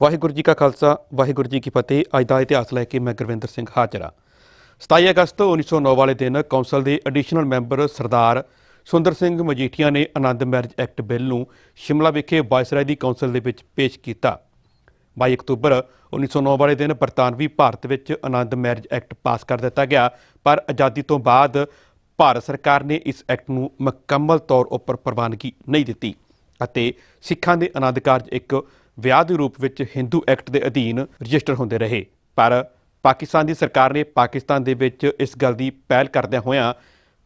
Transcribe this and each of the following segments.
ਵਾਹਿਗੁਰੂ ਜੀ ਕਾ ਖਾਲਸਾ, ਵਾਹਿਗੁਰੂ ਜੀ ਕੀ ਫਤਿਹ। ਅੱਜ ਦਾ ਇਤਿਹਾਸ ਲੈ ਕੇ ਮੈਂ ਗੁਰਵਿੰਦਰ ਸਿੰਘ ਹਾਜ਼ਰ। ਹਾਂ 27 ਅਗਸਤ 1909 ਵਾਲੇ ਦਿਨ ਕੌਂਸਲ ਦੇ ਐਡੀਸ਼ਨਲ ਮੈਂਬਰ ਸਰਦਾਰ ਸੁੰਦਰ ਸਿੰਘ ਮਜੀਠੀਆ ਨੇ ਆਨੰਦ ਮੈਰਿਜ ਐਕਟ ਬਿੱਲ ਨੂੰ ਸ਼ਿਮਲਾ ਵਿਖੇ ਵਾਇਸਰਾਏ ਦੀ ਕੌਂਸਲ ਦੇ ਵਿੱਚ ਪੇਸ਼ ਕੀਤਾ। 22 ਅਕਤੂਬਰ 1909 ਵਾਲੇ ਦਿਨ ਬਰਤਾਨਵੀ ਭਾਰਤ ਵਿੱਚ ਆਨੰਦ ਮੈਰਿਜ ਐਕਟ ਪਾਸ ਕਰ ਦਿੱਤਾ ਗਿਆ, ਪਰ ਆਜ਼ਾਦੀ ਤੋਂ ਬਾਅਦ ਭਾਰਤ ਸਰਕਾਰ ਨੇ ਇਸ ਐਕਟ ਨੂੰ ਮੁਕੰਮਲ ਤੌਰ ਉੱਪਰ ਪ੍ਰਵਾਨਗੀ ਨਹੀਂ ਦਿੱਤੀ ਅਤੇ ਸਿੱਖਾਂ ਦੇ ਆਨੰਦ ਕਾਰਜ ਇੱਕ ਵਿਆਹ ਦੇ ਰੂਪ ਵਿੱਚ ਹਿੰਦੂ ਐਕਟ ਦੇ ਅਧੀਨ ਰਜਿਸਟਰ ਹੁੰਦੇ ਰਹੇ। ਪਰ ਪਾਕਿਸਤਾਨ ਦੀ ਸਰਕਾਰ ਨੇ ਪਾਕਿਸਤਾਨ ਦੇ ਵਿੱਚ ਇਸ ਗੱਲ ਦੀ ਪਹਿਲ ਕਰਦਿਆਂ ਹੋਇਆਂ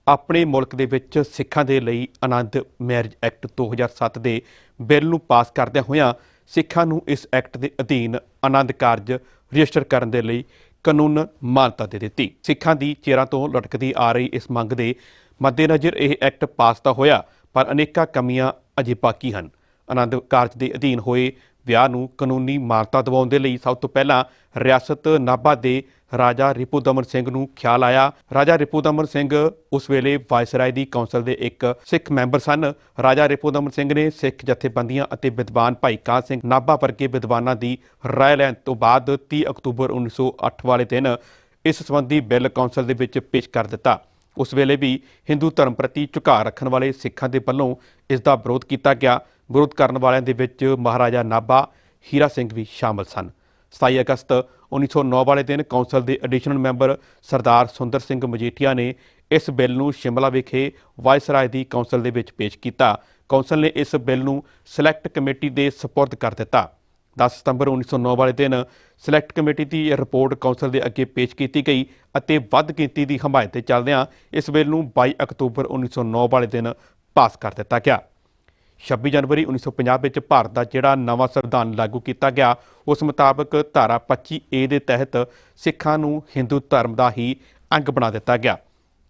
ਆਪਣੇ ਮੁਲਕ ਦੇ ਵਿੱਚ ਸਿੱਖਾਂ ਦੇ ਲਈ ਆਨੰਦ ਮੈਰਿਜ ਐਕਟ 2007 ਦੇ ਬਿੱਲ ਨੂੰ ਪਾਸ ਕਰਦਿਆਂ ਹੋਇਆਂ ਸਿੱਖਾਂ ਨੂੰ ਇਸ ਐਕਟ ਦੇ ਅਧੀਨ ਆਨੰਦ ਕਾਰਜ ਰਜਿਸਟਰ ਕਰਨ ਦੇ ਲਈ ਕਾਨੂੰਨ ਮਾਨਤਾ ਦੇ ਦਿੱਤੀ। ਸਿੱਖਾਂ ਦੀ ਚਿਰਾਂ ਤੋਂ ਲਟਕਦੀ ਆ ਰਹੀ ਇਸ ਮੰਗ ਦੇ ਮੱਦੇਨਜ਼ਰ ਇਹ ਐਕਟ ਪਾਸ ਤਾਂ ਹੋਇਆ, ਪਰ ਅਨੇਕਾਂ ਕਮੀਆਂ ਅਜੇ ਬਾਕੀ ਹਨ। ਆਨੰਦ ਕਾਰਜ ਦੇ ਅਧੀਨ ਹੋਏ ਵਿਆਹ ਨੂੰ ਕਾਨੂੰਨੀ ਮਾਨਤਾ ਦਿਵਾਉਣ ਦੇ ਲਈ ਸਭ ਤੋਂ ਪਹਿਲਾਂ ਰਿਆਸਤ ਨਾਭਾ ਦੇ ਰਾਜਾ ਰਿਪੂਦਮਨ ਸਿੰਘ ਨੂੰ ਖਿਆਲ ਆਇਆ। ਰਾਜਾ ਰਿਪੂਦਮਨ ਸਿੰਘ ਉਸ ਵੇਲੇ ਵਾਇਸਰਾਏ ਦੀ ਕੌਂਸਲ ਦੇ ਇੱਕ ਸਿੱਖ ਮੈਂਬਰ ਸਨ। ਰਾਜਾ ਰਿਪੂਦਮਨ ਸਿੰਘ ਨੇ ਸਿੱਖ ਜਥੇਬੰਦੀਆਂ ਅਤੇ ਵਿਦਵਾਨ ਭਾਈ ਕਾਂ ਸਿੰਘ ਨਾਭਾ ਵਰਗੇ ਵਿਦਵਾਨਾਂ ਦੀ ਰਾਏ ਲੈਣ ਤੋਂ ਬਾਅਦ 30 ਅਕਤੂਬਰ 1908 ਵਾਲੇ ਦਿਨ ਇਸ ਸੰਬੰਧੀ ਬਿੱਲ ਕੌਂਸਲ ਦੇ ਵਿੱਚ ਪੇਸ਼ ਕਰ ਦਿੱਤਾ। ਉਸ ਵੇਲੇ ਵੀ ਹਿੰਦੂ ਧਰਮ ਪ੍ਰਤੀ ਝੁਕਾਅ ਰੱਖਣ ਵਾਲੇ ਸਿੱਖਾਂ ਦੇ ਵੱਲੋਂ ਇਸ ਦਾ ਵਿਰੋਧ ਕੀਤਾ ਗਿਆ। ਵਿਰੋਧ ਕਰਨ ਵਾਲਿਆਂ ਦੇ ਵਿੱਚ ਮਹਾਰਾਜਾ ਨਾਭਾ, ਹੀਰਾ ਸਿੰਘ ਵੀ ਸ਼ਾਮਲ ਸਨ। 27 ਅਗਸਤ 1909 ਵਾਲੇ ਦਿਨ ਕੌਂਸਲ ਦੇ ਐਡੀਸ਼ਨਲ ਮੈਂਬਰ ਸਰਦਾਰ ਸੁੰਦਰ ਸਿੰਘ ਮਜੀਠੀਆ ਨੇ ਇਸ ਬਿੱਲ ਨੂੰ ਸ਼ਿਮਲਾ ਵਿਖੇ ਵਾਇਸਰਾਏ ਦੀ ਕੌਂਸਲ ਦੇ ਵਿੱਚ ਪੇਸ਼ ਕੀਤਾ। ਕੌਂਸਲ ਨੇ ਇਸ ਬਿੱਲ ਨੂੰ ਸਿਲੈਕਟ ਕਮੇਟੀ ਦੇ ਸਪੁਰਦ ਕਰ ਦਿੱਤਾ। 10 ਸਤੰਬਰ 1909 ਵਾਲੇ ਦਿਨ ਸਿਲੈਕਟ ਕਮੇਟੀ ਦੀ ਰਿਪੋਰਟ ਕੌਂਸਲ ਦੇ ਅੱਗੇ ਪੇਸ਼ ਕੀਤੀ ਗਈ ਅਤੇ ਵੱਧ ਗਿਣਤੀ ਦੀ ਹਮਾਇਤ ਤੇ ਚੱਲਦਿਆਂ ਇਸ ਬਿੱਲ ਨੂੰ 22 ਅਕਤੂਬਰ 1909 ਵਾਲੇ ਦਿਨ ਪਾਸ ਕਰ ਦਿੱਤਾ ਗਿਆ। 26 ਜਨਵਰੀ 1950 ਵਿੱਚ ਭਾਰਤ ਦਾ ਜਿਹੜਾ ਨਵਾਂ ਸੰਵਿਧਾਨ ਲਾਗੂ ਕੀਤਾ ਗਿਆ, ਉਸ ਮੁਤਾਬਕ ਧਾਰਾ 25 ਏ ਦੇ ਤਹਿਤ ਸਿੱਖਾਂ ਨੂੰ ਹਿੰਦੂ ਧਰਮ ਦਾ ਹੀ ਅੰਗ ਬਣਾ ਦਿੱਤਾ ਗਿਆ।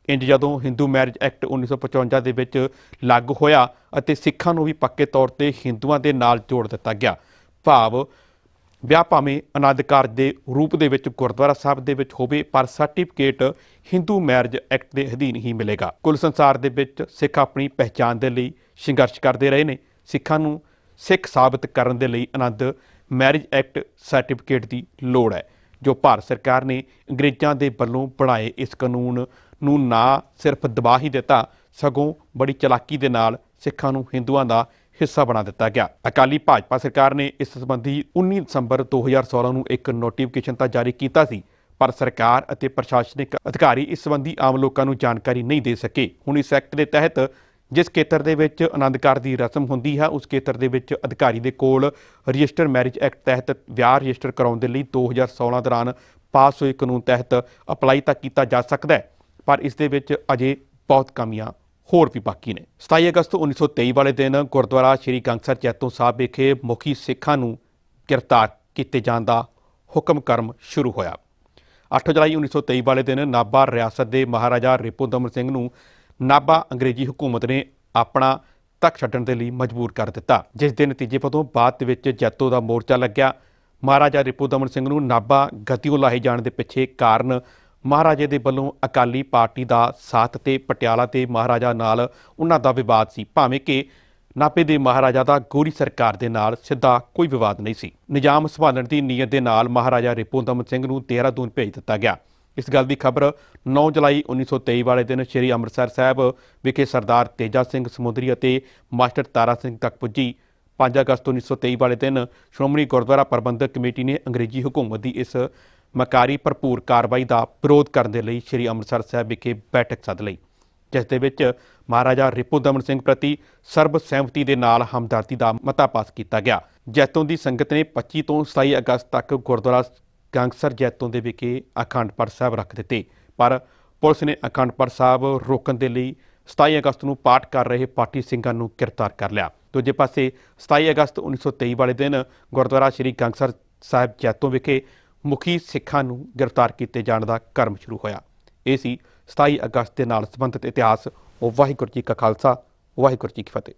ਇੰਜ ਜਦੋਂ ਹਿੰਦੂ ਮੈਰਿਜ ਐਕਟ 1955 ਦੇ ਵਿੱਚ ਲਾਗੂ ਹੋਇਆ ਅਤੇ ਸਿੱਖਾਂ ਨੂੰ ਵੀ ਪੱਕੇ ਤੌਰ ਤੇ ਹਿੰਦੂਆਂ ਦੇ ਨਾਲ ਜੋੜ ਦਿੱਤਾ ਗਿਆ, ਭਾਵ ਵਿਆਹ ਭਾਵੇਂ ਆਨੰਦ ਕਾਰਜ ਦੇ ਰੂਪ ਦੇ ਵਿੱਚ ਗੁਰਦੁਆਰਾ ਸਾਹਿਬ ਦੇ ਵਿੱਚ ਹੋਵੇ, ਪਰ ਸਰਟੀਫਿਕੇਟ ਹਿੰਦੂ ਮੈਰਿਜ ਐਕਟ ਦੇ ਅਧੀਨ ਹੀ ਮਿਲੇਗਾ। ਕੁੱਲ ਸੰਸਾਰ ਦੇ ਵਿੱਚ ਸਿੱਖ ਆਪਣੀ ਪਹਿਚਾਣ ਦੇ ਲਈ ਸੰਘਰਸ਼ ਕਰਦੇ ਰਹੇ ਨੇ। ਸਿੱਖਾਂ ਨੂੰ ਸਿੱਖ ਸਾਬਤ ਕਰਨ ਦੇ ਲਈ ਆਨੰਦ ਮੈਰਿਜ ਐਕਟ ਸਰਟੀਫਿਕੇਟ ਦੀ ਲੋੜ ਹੈ, ਜੋ ਭਾਰਤ ਸਰਕਾਰ ਨੇ ਅੰਗਰੇਜ਼ਾਂ ਦੇ ਵੱਲੋਂ ਬਣਾਏ ਇਸ ਕਾਨੂੰਨ ਨੂੰ ਨਾ ਸਿਰਫ ਦਬਾ ਹੀ ਦਿੱਤਾ, ਸਗੋਂ ਬੜੀ ਚਲਾਕੀ ਦੇ ਨਾਲ ਸਿੱਖਾਂ ਨੂੰ ਹਿੰਦੂਆਂ ਦਾ ਹਿੱਸਾ ਬਣਾ ਦਿੱਤਾ ਗਿਆ। ਅਕਾਲੀ ਭਾਜਪਾ ਸਰਕਾਰ ਨੇ ਇਸ ਸੰਬੰਧੀ 19 ਦਸੰਬਰ 2016 ਨੂੰ ਇੱਕ ਨੋਟੀਫਿਕੇਸ਼ਨ ਤਾਂ ਜਾਰੀ ਕੀਤਾ ਸੀ, ਪਰ ਸਰਕਾਰ ਅਤੇ ਪ੍ਰਸ਼ਾਸਨਿਕ ਅਧਿਕਾਰੀ ਇਸ ਸੰਬੰਧੀ ਆਮ ਲੋਕਾਂ ਨੂੰ ਜਾਣਕਾਰੀ ਨਹੀਂ ਦੇ ਸਕੇ। ਹੁਣ ਇਸ ਐਕਟ ਦੇ ਤਹਿਤ ਜਿਸ ਖੇਤਰ ਦੇ ਵਿੱਚ ਆਨੰਦ ਕਾਰ ਦੀ ਰਸਮ ਹੁੰਦੀ ਹੈ, ਉਸ ਖੇਤਰ ਦੇ ਵਿੱਚ ਅਧਿਕਾਰੀ ਦੇ ਕੋਲ ਰਜਿਸਟਰ ਮੈਰਿਜ ਐਕਟ ਤਹਿਤ ਵਿਆਹ ਰਜਿਸਟਰ ਕਰਾਉਣ ਦੇ ਲਈ 2016 ਦੌਰਾਨ ਪਾਸ ਹੋਏ ਕਾਨੂੰਨ ਤਹਿਤ ਅਪਲਾਈ ਤਾਂ ਕੀਤਾ ਜਾ ਸਕਦਾ ਹੈ, ਪਰ ਇਸ ਦੇ ਵਿੱਚ ਅਜੇ ਬਹੁਤ ਕਮੀਆਂ ਹੋਰ ਵੀ ਬਾਕੀ ਨੇ। 27 ਅਗਸਤ 1923 ਵਾਲੇ ਦਿਨ ਗੁਰਦੁਆਰਾ ਸ਼੍ਰੀ ਗੰਗਸਰ ਜੈਤੋ ਸਾਹਿਬ ਵਿਖੇ ਮੁਖੀ ਸਿੱਖਾਂ ਨੂੰ ਗ੍ਰਿਫਤਾਰ ਕੀਤੇ ਜਾਣ ਦਾ ਹੁਕਮ ਕਰਮ ਸ਼ੁਰੂ ਹੋਇਆ। 8 ਜੁਲਾਈ 1923 ਵਾਲੇ ਦਿਨ ਨਾਭਾ ਰਿਆਸਤ ਦੇ ਮਹਾਰਾਜਾ ਰਿਪੂਦਮਨ ਸਿੰਘ ਨੂੰ ਨਾਭਾ ਅੰਗਰੇਜ਼ੀ ਹਕੂਮਤ ਨੇ ਆਪਣਾ ਤੱਕ ਛੱਡਣ ਦੇ ਲਈ ਮਜਬੂਰ ਕਰ ਦਿੱਤਾ। ਜਿਸ ਦੇ ਨਤੀਜੇ ਵਜੋਂ ਬਾਅਦ ਦੇ ਵਿੱਚ ਜੈਤੋ ਦਾ ਮੋਰਚਾ ਲੱਗਿਆ। ਮਹਾਰਾਜਾ ਰਿਪੂਦਮਨ ਸਿੰਘ ਨੂੰ ਨਾਭਾ ਗਤੀਓ ਲਾਹੇ ਜਾਣ ਦੇ ਪਿੱਛੇ ਕਾਰਨ ਮਹਾਰਾਜੇ ਦੇ ਵੱਲੋਂ ਅਕਾਲੀ ਪਾਰਟੀ ਦਾ ਸਾਥ ਤੇ ਪਟਿਆਲਾ ਤੇ ਮਹਾਰਾਜਾ ਨਾਲ ਉਹਨਾਂ ਦਾ ਵਿਵਾਦ ਸੀ। ਭਾਵੇਂ ਕਿ ਨਾਪੇ ਦੇ ਮਹਾਰਾਜਾ ਦਾ ਗੋਰੀ ਸਰਕਾਰ ਦੇ ਨਾਲ ਸਿੱਧਾ ਕੋਈ ਵਿਵਾਦ ਨਹੀਂ ਸੀ। ਨਿਜ਼ਾਮ ਸੰਭਾਲਣ ਦੀ ਨੀਅਤ ਦੇ ਨਾਲ ਮਹਾਰਾਜਾ ਰਿਪੂਦਮਨ ਸਿੰਘ ਨੂੰ ਦੇਹਰਾਦੂਨ ਭੇਜ ਦਿੱਤਾ ਗਿਆ। ਇਸ ਗੱਲ ਦੀ ਖਬਰ 9 ਜੁਲਾਈ 1923 ਵਾਲੇ ਦਿਨ ਸ੍ਰੀ ਅੰਮ੍ਰਿਤਸਰ ਸਾਹਿਬ ਵਿਖੇ ਸਰਦਾਰ ਤੇਜਾ ਸਿੰਘ ਸਮੁੰਦਰੀ ਅਤੇ ਮਾਸਟਰ ਤਾਰਾ ਸਿੰਘ ਤੱਕ ਪੁੱਜੀ। 5 ਅਗਸਤ 1923 ਵਾਲੇ ਦਿਨ ਸ਼੍ਰੋਮਣੀ ਗੁਰਦੁਆਰਾ ਪ੍ਰਬੰਧਕ ਕਮੇਟੀ ਨੇ ਅੰਗਰੇਜ਼ੀ ਹਕੂਮਤ ਦੀ ਇਸ ਮਕਾਰੀ ਭਰਪੂਰ ਕਾਰਵਾਈ ਦਾ ਵਿਰੋਧ ਕਰਨ ਦੇ ਲਈ ਸ੍ਰੀ ਅੰਮ੍ਰਿਤਸਰ ਸਾਹਿਬ ਵਿਖੇ ਬੈਠਕ ਸੱਦ ਲਈ, ਜਿਸ ਦੇ ਵਿੱਚ ਮਹਾਰਾਜਾ ਰਿਪੂਦਮਨ ਸਿੰਘ ਪ੍ਰਤੀ ਸਰਬ ਸਹਿਮਤੀ ਦੇ ਨਾਲ ਹਮਦਰਦੀ ਦਾ ਮਤਾ ਪਾਸ ਕੀਤਾ ਗਿਆ। ਜੈਤੋਂ ਦੀ ਸੰਗਤ ਨੇ 25 ਤੋਂ 27 ਅਗਸਤ ਤੱਕ ਗੁਰਦੁਆਰਾ ਗੰਗਸਰ ਜੈਤੋਂ ਦੇ ਵਿਖੇ ਅਖੰਡ ਪਾਠ ਸਾਹਿਬ ਰੱਖ ਦਿੱਤੇ, ਪਰ ਪੁਲਿਸ ਨੇ ਅਖੰਡ ਪਾਠ ਸਾਹਿਬ ਰੋਕਣ ਦੇ ਲਈ 27 ਅਗਸਤ ਨੂੰ ਪਾਠ ਕਰ ਰਹੇ ਪਾਰਟੀ ਸਿੰਘਾਂ ਨੂੰ ਗ੍ਰਿਫਤਾਰ ਕਰ ਲਿਆ। ਦੂਜੇ ਪਾਸੇ 27 ਅਗਸਤ 1923 ਵਾਲੇ ਦਿਨ ਗੁਰਦੁਆਰਾ ਸ੍ਰੀ ਗੰਗਸਰ ਸਾਹਿਬ ਜੈਤੋਂ ਵਿਖੇ ਮੁਖੀ ਸਿੱਖਾਂ ਨੂੰ ਗ੍ਰਿਫਤਾਰ ਕੀਤੇ ਜਾਣ ਦਾ ਕਰਮ ਸ਼ੁਰੂ ਹੋਇਆ। ਇਹ ਸੀ 27 ਅਗਸਤ ਦੇ ਨਾਲ ਸੰਬੰਧਿਤ ਇਤਿਹਾਸ। ਉਹ ਵਾਹਿਗੁਰੂ ਜੀ ਕਾ ਖਾਲਸਾ, ਵਾਹਿਗੁਰੂ ਜੀ ਕੀ ਫਤਿਹ।